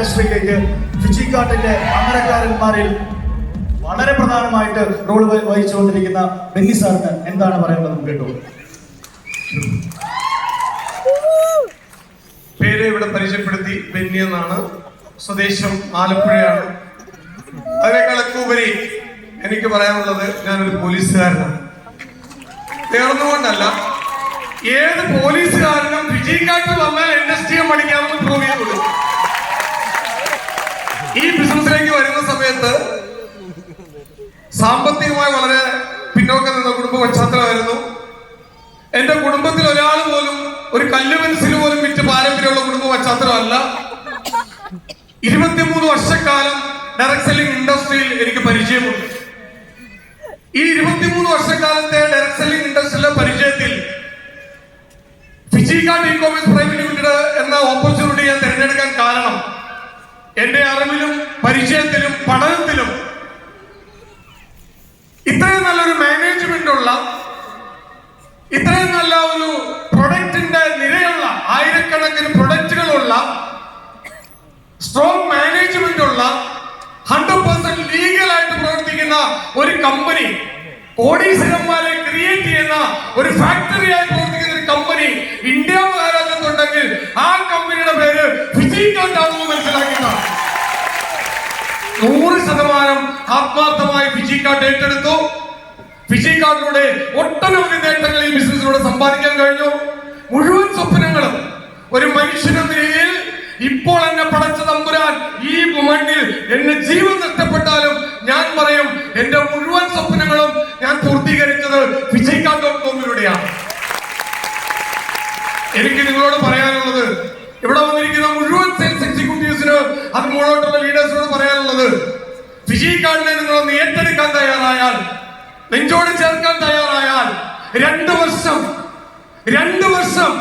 ഇൻഡസ്ട്രിയിലേക്ക് ഫിജിക്കാട്ടിന്റെ അമരക്കാരന്മാരിൽ വളരെ പ്രധാനമായിട്ട് റോൾ വഹിച്ചുകൊണ്ടിരിക്കുന്ന ബെന്നി സാറിന് എന്താണ് പറയാനുള്ളത് നമുക്ക് കേട്ടോ. പേര് ഇവിടെ പരിചയപ്പെടുത്തി ബെന്നി എന്നാണ്. സ്വദേശം ആലപ്പുഴയാണ്. അതിനേക്കാളൊക്കെ ഉപരി എനിക്ക് പറയാനുള്ളത് ഞാനൊരു പോലീസുകാരനാണ്. തീർന്നുകൊണ്ടല്ല ഏത് പോലീസുകാരനും വിജയിക്കാട്ട് വന്നാൽ എൻ എസ് ടി എം പഠിക്കാമെന്ന് പ്രൂവ് ചെയ്ത് ബിസിനസ്സിലേക്ക് വരുന്ന സമയത്ത് സാമ്പത്തികമായി വളരെ പിന്നോക്കം നിന്ന കുടുംബ പശ്ചാത്തലമായിരുന്നു. എന്റെ കുടുംബത്തിൽ ഒരാൾ പോലും ഒരു കല്ല് പെൻസിൽ പോലും വിറ്റ് പാരമ്പര്യമുള്ള കുടുംബ പശ്ചാത്തലമല്ല. ഇരുപത്തിമൂന്ന് വർഷക്കാലം ഡയറക്ട് സെല്ലിംഗ് ഇൻഡസ്ട്രിയിൽ എനിക്ക് പരിചയമുണ്ട്. ഈ ഇരുപത്തിമൂന്ന് വർഷക്കാലത്തെ ഡയറക്ട് സെല്ലിംഗ് ഇൻഡസ്ട്രിയിലെ പരിചയത്തിൽ Fijikart E commerce private limited എന്ന ഓപ്പർച്യൂണിറ്റി ഞാൻ തിരഞ്ഞെടുക്കാൻ കാരണം എന്റെ അറിവിലും പരിചയത്തിലും പഠനത്തിലും ഇത്രയും നല്ലൊരു മാനേജ്മെന്റ് ഉള്ള ഇത്രയും നല്ല ഒരു പ്രൊഡക്റ്റിന്റെ നിരയുള്ള ആയിരക്കണക്കിന് പ്രൊഡക്റ്റുകളുള്ള സ്ട്രോങ് മാനേജ്മെന്റ് ഉള്ള ഹൺഡ്രഡ് പെർസെന്റ് ലീഗലായിട്ട് പ്രവർത്തിക്കുന്ന ഒരു കമ്പനി കോടീശ്വരന്മാരെ ക്രിയേറ്റ് ചെയ്യുന്ന ഒരു ഫാക്ടറിയായി പ്രവർത്തിക്കുന്ന ഒരു കമ്പനി ഇന്ത്യ ശതമാനം ഫിജി കാർഡ് ഏറ്റെടുത്തു. ഫിജി കാർഡിലൂടെ ഒട്ടനവധി നേട്ടങ്ങൾ ഈ ബിസിനസ്സിലൂടെ സമ്പാദിക്കാൻ കഴിഞ്ഞു. മുഴുവൻ സ്വപ്നങ്ങളും ഒരു മനുഷ്യനെന്ന നിലയിൽ ഇപ്പോൾ എന്നെ പടച്ച തമ്പുരാൻ ഈ മണ്ണിൽ എന്നെ ജീവൻ നഷ്ടപ്പെട്ടാലും ഞാൻ പറയും എന്റെ മുഴുവൻ സ്വപ്നങ്ങളും ഞാൻ പൂർത്തീകരിച്ചത് ഫിജി ഡോട്ട് എനിക്ക് നിങ്ങളോട് പറയാനുള്ളത് ഇവിടെ വന്നിരിക്കുന്ന മുഴുവൻ സെയിൽസ് എക്സിക്യൂട്ടീവ്സിന് അത് മുകളിലോട്ടുള്ള ലീഡേഴ്സിനോട് പറയാനുള്ളത് നിങ്ങൾ നിങ്ങളൊന്ന് ഏറ്റെടുക്കാൻ തയ്യാറായാൽ നെഞ്ചോട് ചേർക്കാൻ തയ്യാറായാൽ രണ്ട് വർഷം രണ്ട് വർഷം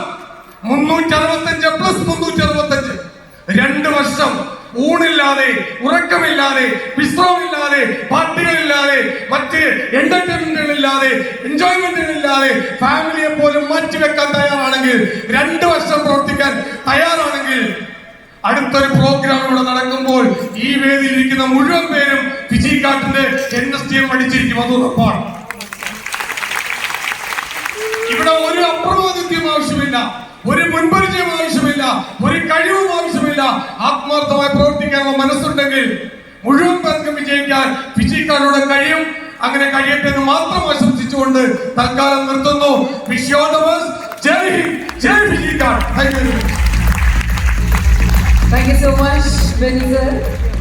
മുന്നൂറ്റി അറുപത്തഞ്ച് പ്ലസ് മുന്നൂറ്റി അറുപത്തഞ്ച് രണ്ട് വർഷം ഊണില്ലാതെ ഉറക്കമില്ലാതെ വിശ്രമമില്ലാതെ പാർട്ടികളില്ലാതെ മറ്റ് എന്റർടൈൻമെന്റുകളില്ലാതെ എൻജോയ്മെന്റുകളില്ലാതെ ഫാമിലിയെ പോലും മാറ്റിവെക്കാൻ തയ്യാറാണെങ്കിൽ രണ്ട് വർഷം പ്രവർത്തിക്കാൻ തയ്യാറാണെങ്കിൽ അടുത്തൊരു പ്രോഗ്രാം ഈ വേദിയിൽ ഇരിക്കുന്ന മുഴുവൻ പേരും ഫിജി കാട്ടിന്റെ എൻ എസ് ടി എം പഠിച്ചിരിക്കും. അത് ഉറപ്പാണ്. ഇവിടെ ഒരു അപ്രമാദിത്യം ആവശ്യമില്ല ഒരു മുൻപരിചയം ആവശ്യമില്ല ഒരു കഴിവും ആവശ്യമില്ല. ആത്മാർത്ഥമായി പ്രവർത്തിക്കാനുള്ള മനസ്സുണ്ടെങ്കിൽ മുഴുവൻ പേർക്കും വിജയിക്കാൻ ഫിജിക്കാരുടെ കഴിയും. അങ്ങനെ കഴിയട്ടെ എന്ന് മാത്രം ആശംസിച്ചുകൊണ്ട് തൽക്കാലം നിർത്തുന്നു. Wish Jai Hind Jai ഫിജിക്കാർ thank you Thank you so much, sir.